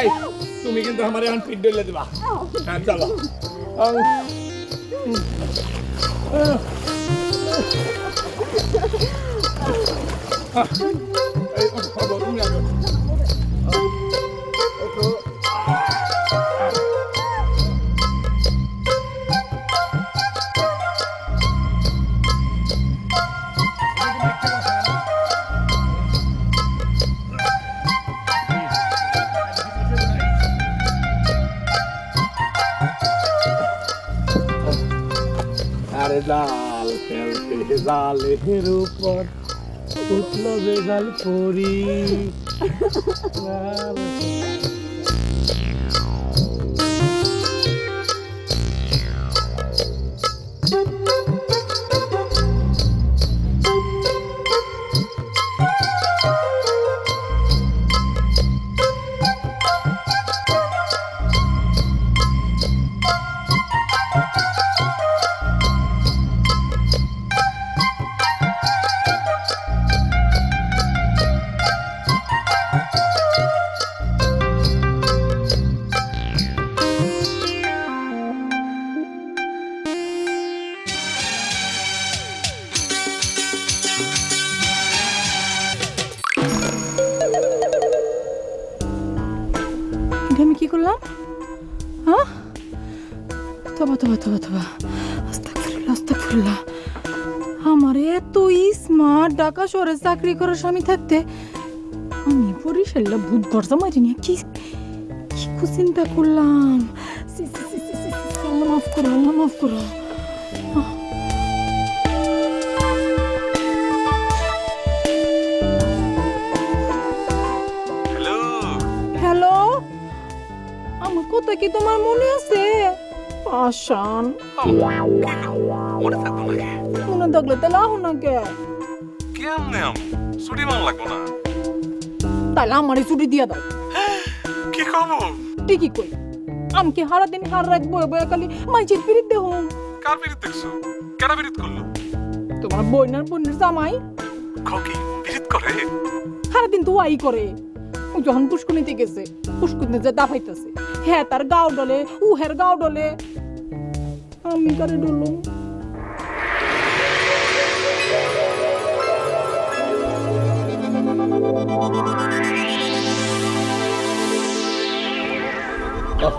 এই তুমি কিন্তু আমার এখন পিট ডলে দিবা। হ্যাঁ চলো। তুমি আরে জাল ফেলতে জালের উপর উঠল বেজাল পরি। এটা আমি কি করলাম? হ্যাঁ? তবা তবা তবা তবা। আমার এত স্মার্ট ঢাকা শহরে চাকরি করার স্বামী থাকতে আমি ভূত গরজা মারি নিয়ে কি কি চিন্তা করলাম? আল্লাহ মাফ করো, আল্লাহ মাফ করো। কথা কি তোমার মনে আছে? পাশান মনে থাকলে তাহলে আহ না কে? কেমনে আম? ছুটি লাগবো না। তাহলে আমারই ছুটি দিয়া দাও। কি ঠিকই কই। আমি কি হারা দিন হার রাত বয়ে বয়ে খালি মাইচের পিরিত দেহ কার দেখছ? কেন করল? তোমার বইনার বোনের জামাই। খকি করে? সারা দিন তো ওয়াই করে। যখন পুষ্কুনিতে গেছে পুষ্কুনিতে যে দাফাইতেছে হ্যাঁ তার গাও ডলে উ হের গাও ডলে। আমি কারে ডলুম?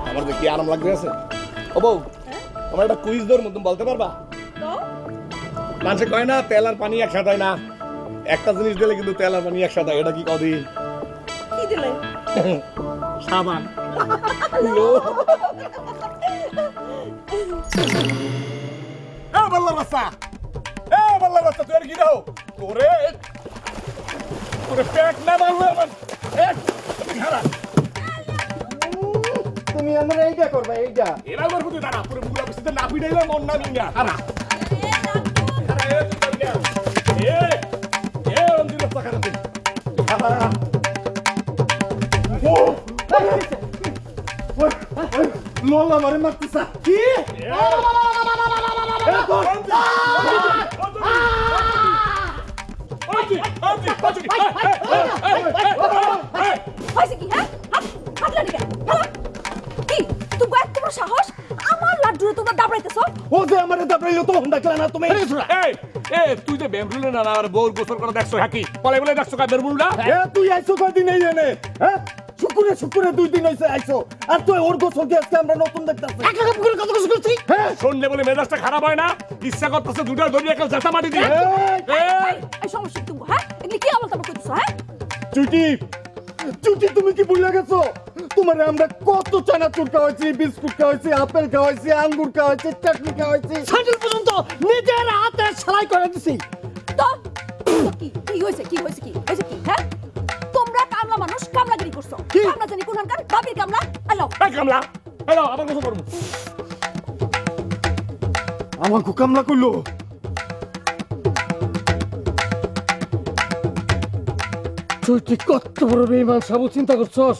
আমার কি আরাম লাগবে আছে। ও বউ আমার একটা কুইজ দৌড় মতন বলতে পারবা? মানুষে কয় না তেল আর পানি একসাথে না। একটা জিনিস দিলে কিন্তু তেল আর পানি একসাথে এটা কি কদি? কি দিলে? সাবান। এ বল্লা বাচ্চা! এ বল্লা বাচ্চা তুই আর কি দাও? তোরে তোরে পেট না বাংলা আমার খারাপ। তুমি আমার এইটা করবা এইটা। এরা আমার প্রতি দাঁড়া পুরো মুগুলা বসতে না পিটাইলে মন না মিঙ্গা। হারা এ তুই। এ এ অঞ্জিত রাস্তা খারাপ তুই লোলা মারে মারতেছা কি হ্যাঁ সাহস আমার লাড্ডুরে তোমরা দাবড়াইতেছো ও যে আমারে দাবড়াইলো তো দেখলা না তুমি এই এ তুই যে বেমরুলে না আর বউর গোসল করে দেখছ হাকি বলে বলে দেখছ কা বেমরুলটা? এ তুই আইছো কয়দিন এই এনে হ্যাঁ? শুকুরে শুকুরে দুই দিন হইছে আইছো। আর তুই ওর গোসল দিয়ে আজকে আমরা নতুন দেখতাছি। একা কাপ করে কত গোসল করছি? হ্যাঁ। শুনলে বলে মেজাজটা খারাপ হয় না ইচ্ছা করতেছে দুটা ধরি একটা জেসা মাটি দিয়ে। এই এই সমস্যা তুমি হ্যাঁ? এগুলি কি আমল তামল করতেছো হ্যাঁ? চুটি চুটি তুমি কি ভুলে গেছো? তোমার আমরা কত চানা চুর খাওয়াইছি বিস্কুট খাওয়াইছি আপেল খাওয়াইছি আঙ্গুর খাওয়াইছি চাটনি খাওয়াইছি। স্যান্ডেল পর্যন্ত নিজের হাতে সেলাই করে দিছি। তো কি কি হয়েছে কি হয়েছে কি হয়েছে কি হ্যাঁ? কামলা। হ্যালো আবার গোসল করব আমার কুকামলা করল। তুই ঠিক কত বড় বেইমান সাবু চিন্তা করছস?